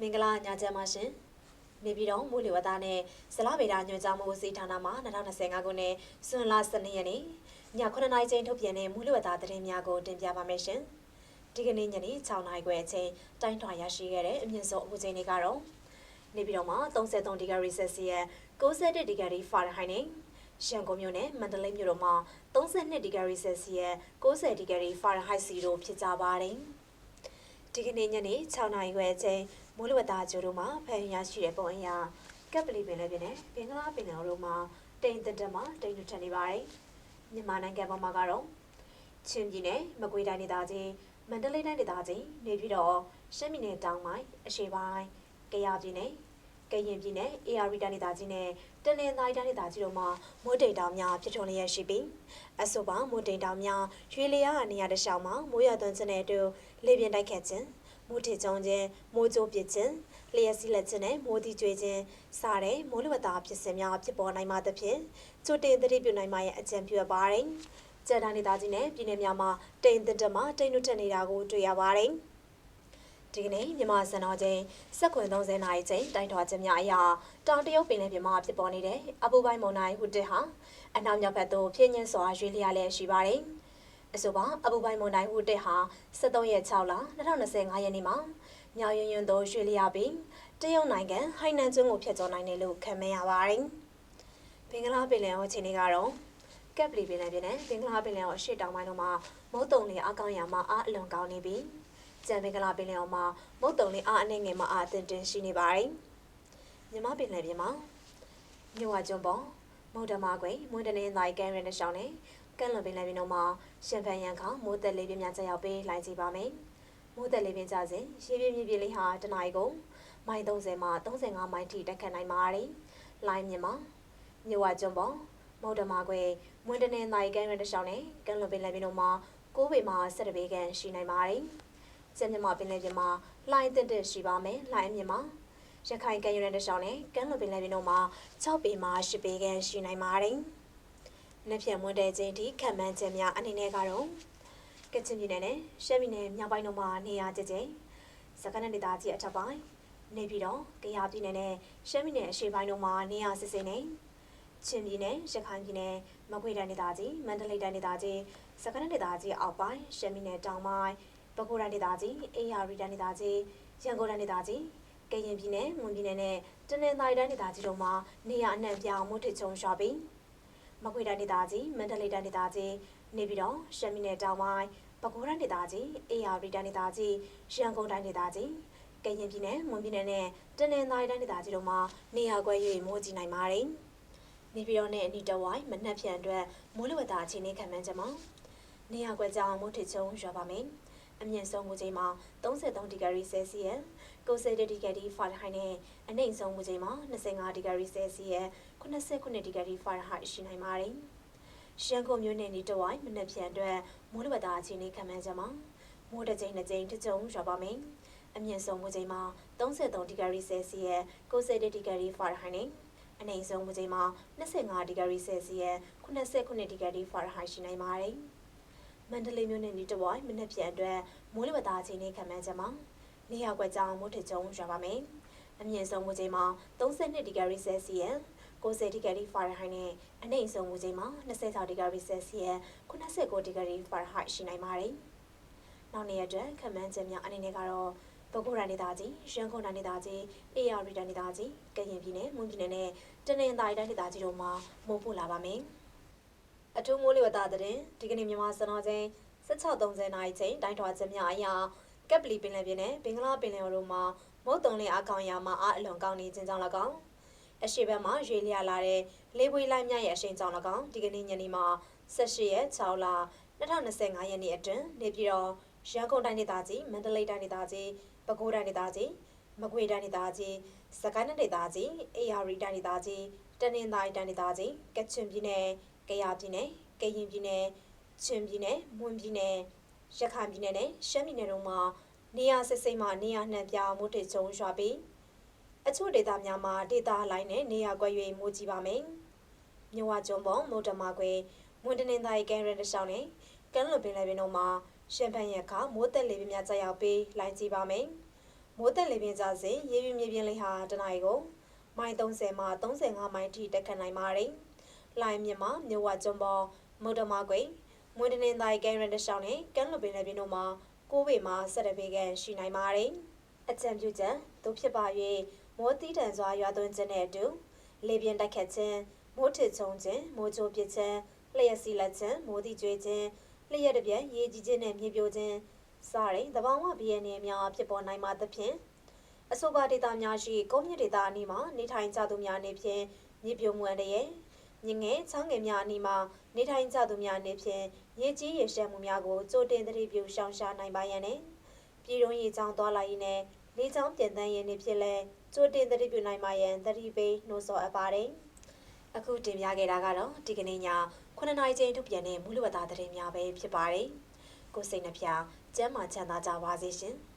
မင်္ဂလာညချမ်းပါရှင်နေပြည်တော်မူလီဝသားနဲ့ဇလဗေဒညွှန်ကြားမှုစီဌာနမှ2025ခုနှစ်ဇွန်လ12ရက်နေ့ည9:00နာရီချိန်ထုတ်ပြန်တဲ့မူလီဝသားသတင်းများကိုတင်ပြပါမယ်ရှင်ဒီကနေ့ညနေ6:00နာရီခွဲအချိန်တိုင်းထွာရရှိခဲ့တဲ့အမြင့်ဆုံးအပူချိန်တွေကတော့နေပြည်တော်မှာ33ဒီဂရီဆယ်စီယပ်61ဒီဂရီဖာရဟိုက်နဲ့ရန်ကုန်မြို့နဲ့မန္တလေးမြို့တို့မှာ32ဒီဂရီဆယ်စီယပ်60ဒီဂရီဖာရဟိုက်စီတို့ဖြစ်ကြပါတယ်ဒီကနေ့ညနေ6:00နာရီခွဲအချိန် မိုးလေဝသကျိုးတို့မှာဖယ်ရရှိတဲ့ပုံအရာကပ်ပလီပင်လည်းပြင်နဲ့ဘင်္ဂလားပင်လယ်တို့မှာတိမ်တက်တက်မှာတိမ်ထထနေပါတယ်။မြန်မာနိုင်ငံပေါ်မှာကတော့ချင်းပြည်နယ်မကွေးတိုင်းဒေသကြီးမန္တလေးတိုင်းဒေသကြီးနေပြည်တော်ရှမ်းပြည်နယ်တောင်ပိုင်းအရှေ့ပိုင်းကယားပြည်နယ်ကရင်ပြည်နယ် AR တိုင်းဒေသကြီးနဲ့တနင်္သာရီတိုင်းဒေသကြီးတို့မှာမိုးတိမ်တောင်များဖြစ်ထွန်းလျက်ရှိပြီးအဆိုပါမိုးတိမ်တောင်များရွေလျားနေရာတစ်လျှောက်မှာမိုးရသွန်းခြင်းနဲ့အတူလေပြင်းတိုက်ခတ်ခြင်း မိုးထစ်ကြုံခြင်းမိုးကြိုးပစ်ခြင်းလျှက်စီးလက်ခြင်းနဲ့မိုးတိကျွေးခြင်းစတဲ့မိုးလေဝသဖြစ်စဉ်များဖြစ်ပေါ်နိုင်မှသဖြင့်ချိုတင်သတိပြုနိုင်မှရဲ့အကြံပြုအပ်ပါတယ်။ကျန်တာနေသားကြီးနဲ့ပြည်내များမှာတိမ်တက်တက်မှာတိမ်နုတက်နေတာကိုတွေ့ရပါတယ်။ဒီကနေ့မြန်မာစံတော်ချိန်စက်ခွင်30နာရီချိန်တိုင်းထွာခြင်းများအရာတောင်တရုတ်ပင်လယ်ပြင်မှာဖြစ်ပေါ်နေတဲ့အပူပိုင်းမုန်တိုင်းဟူတက်ဟာအနောက်မြောက်ဘက်သို့ပြင်းညင်းစွာရွေ့လျားလျက်ရှိပါတယ်။ အဆိုပါအပူပိုင်းမုန်တိုင်းဟူတက်ဟာ73ရက်6လ2025ရက်နေ့မှာမြောက်ရွံ့ရွံ့သို့ရွှေ့လျားပြီးတရုတ်နိုင်ငံဟိုင်နန်ကျွန်းကိုဖျက်ကျော်နိုင်တယ်လို့ခန့်မှန်းရပါတယ်။ဘင်္ဂလားပင်လယ်အော်ခြေနေကတော့ကပ်ပလီပင်လယ်ပြင်နဲ့ဘင်္ဂလားပင်လယ်အော်အရှေ့တောင်ပိုင်းတို့မှာမုတ်တုံလေအကောင်းရမှာအားအလွန်ကောင်းနေပြီးကျန်ဘင်္ဂလားပင်လယ်အော်မှာမုတ်တုံလေအားအနှဲငယ်မှာအားအသင့်တင်ရှိနေပါတယ်။မြမပင်လယ်ပြင်မှာမြဝကျွန်းပေါ်မုတ်တမကွေမွန်းတနေနိုင်ကန်ရတဲ့ရှောင်းနဲ့ ကန့်လွန်ပင်လယ်ပြင်တို့မှာရှမ်ပန်ရန်ခေါမိုးသက်လေးပြင်းများကျရောက်ပေးလိုက်ကြပါမယ်။မိုးသက်လေးပြင်းကြစဉ်ရေပြင်းပြင်းပြင်းလေးဟာတနအီကိုမိုင်30မှ35မိုင်ထိတက်ခတ်နိုင်ပါတယ်။လိုင်းမြင်မှာမြဝကျွန်းပေါ်မုတ်တမကွေမွန်းတနေနိုင်ကန်ရတဲ့ရှောင်းနဲ့ကန့်လွန်ပင်လယ်ပြင်တို့မှာ9ပေမှ17ပေခန့်ရှိနိုင်ပါတယ်။ကျန်မြမပင်လယ်ပြင်မှာလိုင်းတက်တက်ရှိပါမယ်။လိုင်းမြင်မှာရခိုင်ကမ်းရိုးတန်းတစ်လျှောက်နဲ့ကမ်းလွန်ပင်လယ်ပြင်တို့မှာ6ပေမှ10ပေခန့်ရှိနိုင်ပါတယ်။ နှစ်ဖြတ်မွန်းတဲ့ချိန်ထိခံမှန်းချက်များအနေနဲ့ကတော့ကချင်ပြည်နယ်နဲ့ရှမ်းပြည်နယ်မြောက်ပိုင်းတို့မှာနေရာကျကျစကနဒေသကြီးအထက်ပိုင်းနေပြည်တော်ကယားပြည်နယ်နဲ့ရှမ်းပြည်နယ်အရှေ့ပိုင်းတို့မှာနေရာစစ်စစ်နေချင်းပြည်နယ်ရခိုင်ပြည်နယ်မကွေးတိုင်းဒေသကြီးမန္တလေးတိုင်းဒေသကြီးစကနဒေသကြီးအောက်ပိုင်းရှမ်းပြည်နယ်တောင်ပိုင်းပဲခူးတိုင်းဒေသကြီးအေရရီတိုင်းဒေသကြီးရန်ကုန်တိုင်းဒေသကြီးကရင်ပြည်နယ်မွန်ပြည်နယ်နဲ့တနင်္သာရီတိုင်းဒေသကြီးတို့မှာနေရာအနှံ့ပြားမှုထစ်ချုံရွာပြီး မကွေးတိုင်းဒေသကြီးမန္တလေးတိုင်းဒေသကြီးနေပြည်တော်ရှမ်းပြည်နယ်တောင်ပိုင်းပဲခူးတိုင်းဒေသကြီးအေရရီတိုင်းဒေသကြီးရန်ကုန်တိုင်းဒေသကြီးကရင်ပြည်နယ်မွန်ပြည်နယ်နဲ့တနင်္သာရီတိုင်းဒေသကြီးတို့မှာနေရာကွဲ၍မိုးကြီးနိုင်ပါတယ်။နေပြည်တော်နဲ့အနီးတဝိုင်းမနှက်ဖြန်အတွက်မိုးလေဝသအခြေအနေခံမှန်းချက်မှာနေရာကွဲကြောင်မိုးထစ်ချုံရွာပါမယ်။ အမြင့်ဆုံးမူချိန်မှာ33ဒီဂရီဆယ်စီယပ်90ဒီဂရီဖာရဟိုက်နဲ့အနှိမ့်ဆုံးမူချိန်မှာ25ဒီဂရီဆယ်စီယပ်89ဒီဂရီဖာရဟိုက်ရှိနိုင်ပါတယ်။ရှမ်းကုန်မြို့နယ်နီတဝိုင်းမနက်ဖြန်အတွက်မိုးလေဝသအခြေအနေခံမှန်းချက်မှာမိုးတစ်ကြိမ်နှစ်ကြိမ်တစ်ကြုံရွာပါမယ်။အမြင့်ဆုံးမူချိန်မှာ33ဒီဂရီဆယ်စီယပ်90ဒီဂရီဖာရဟိုက်နဲ့အနှိမ့်ဆုံးမူချိန်မှာ25ဒီဂရီဆယ်စီယပ်89ဒီဂရီဖာရဟိုက်ရှိနိုင်ပါတယ်။ မန္တလေးမြို့နယ်နီတဝိုင်းမနက်ဖြန်အတွက်မိုးလေဝသအခြေအနေခံမှန်းချက်မှာနေရာကွက်ကြောင်မိုးထစ်ကျုံရွာပါမယ်။အမြင့်ဆုံးမူချိန်မှာ32ဒီဂရီဆယ်စီယပ်90ဒီဂရီဖာရဟိုက်နဲ့အနှိမ့်ဆုံးမူချိန်မှာ26ဒီဂရီဆယ်စီယပ်89ဒီဂရီဖာရဟိုက်ရှိနိုင်ပါတယ်။နောက်နေ့ရက်အတွက်ခံမှန်းချက်များအနေနဲ့ကတော့ပဲခူးတိုင်းဒေသကြီး၊ရန်ကုန်တိုင်းဒေသကြီး၊အေရရီတိုင်းဒေသကြီး၊ကရင်ပြည်နယ်၊မွန်ပြည်နယ်နဲ့တနင်္သာရီတိုင်းဒေသကြီးတို့မှာမိုးပို့လာပါမယ်။ အထူးမိုးလေဝသသတင်းဒီကနေ့မြန်မာစံတော်ချိန်16:30နာရီချိန်တိုင်းထွာချက်များအရာကပ်ပလီပင်လယ်ပြင်နဲ့ဘင်္ဂလားပင်လယ်တို့မှာမုတ်တုံလင်းအကောင်ရာမှာအားအလွန်ကောင်းနေခြင်းကြောင့်၎င်းအရှိဘက်မှာရွေလျာလာတဲ့လေးပွေးလိုက်မြရဲ့အရှိန်ကြောင့်၎င်းဒီကနေ့ညနေမှာ18ရက်6လ2025ရက်နေ့အတွင်းနေပြည်တော်ရန်ကုန်တိုင်းဒေသကြီးမန္တလေးတိုင်းဒေသကြီးပဲခူးတိုင်းဒေသကြီးမကွေးတိုင်းဒေသကြီးစကိုင်းတိုင်းဒေသကြီးအေရရီတိုင်းဒေသကြီးတနင်္သာရီတိုင်းဒေသကြီးကချင်ပြည်နယ် ကယားပြည်နယ်ကရင်ပြည်နယ်ချင်းပြည်နယ်မွန်ပြည်နယ်ရခိုင်ပြည်နယ်နဲ့ရှမ်းပြည်နယ်တို့မှာနေရာစစ်စိမ့်မှနေရာနှံပြမိုးထစ်ချုံရွာပြီးအချို့ဒေသများမှာဒေသလိုင်းနဲ့နေရာကွက်၍မိုးကြီးပါမယ်။မြဝကျုံပေါ်မုတ်တမကွယ်မွန်တနင်္သာရီကန်ရန်တရှောင်းနဲ့ကမ်းလွန်ပင်လယ်ပြင်တို့မှာရှမ်ပန်ရက်ခါမိုးတက်လေပြင်းများကျရောက်ပြီးလိုင်းကြီးပါမယ်။မိုးတက်လေပြင်းကြစဉ်ရေပြင်းမြေပြင်းလေးဟာတနအီကိုမိုင်30မှ35မိုင်ထိတက်ခတ်နိုင်ပါတယ်။ လိုင်းမြမှာမြဝကျွန်းပေါ်မုဒ္ဓမကွေမွေးတနင်္သာရီကဲရန်တရှောင်းနဲ့ကမ်းလွန်ပင်လယ်ပြင်တို့မှာ9ပေမှ17ပေခန့်ရှိနိုင်ပါတယ်။အကြံပြုချက်သူဖြစ်ပါ၍မိုးတီးတန်စွာရွာသွန်းခြင်းနဲ့အတူလေပြင်းတက်ခတ်ခြင်းမိုးထစ်ချုံခြင်းမိုးချိုပစ်ခြင်းလျှက်စီလက်ခြင်းမိုးတိကျွေးခြင်းလျှက်တပြက်ရေကြီးခြင်းနဲ့မြေပြိုခြင်းစတဲ့သဘာဝဘီယန်နေများဖြစ်ပေါ်နိုင်မှာသဖြင့်အဆိုပါဒေတာများရှိကုန်းမြင့်ဒေတာအနီးမှာနေထိုင်ကြသူများအနေဖြင့်မြေပြိုမှုအန္တရာယ် မြငယ်ချောင်းငယ်များအနီးမှာနေထိုင်ကြသူများအနေဖြင့်ရေကြီးရေရှမ်းမှုများကိုကြိုတင်သတိပြုရှောင်ရှားနိုင်ပါရန်နဲ့ပြည်တွင်းရေချောင်းသွားလာရေးနဲ့လေချောင်းပြန်တန်းရေးနေဖြစ်လဲကြိုတင်သတိပြုနိုင်ပါရန်သတိပေးနှိုးဆော်အပ်ပါတယ်အခုတင်ပြခဲ့တာကတော့ဒီကနေ့ည9နာရီချိန်ထုတ်ပြန်တဲ့မူလဝတ္တသတင်းများပဲဖြစ်ပါတယ်ကိုစိတ်နှပြကျမ်းမာချမ်းသာကြပါစေရှင်။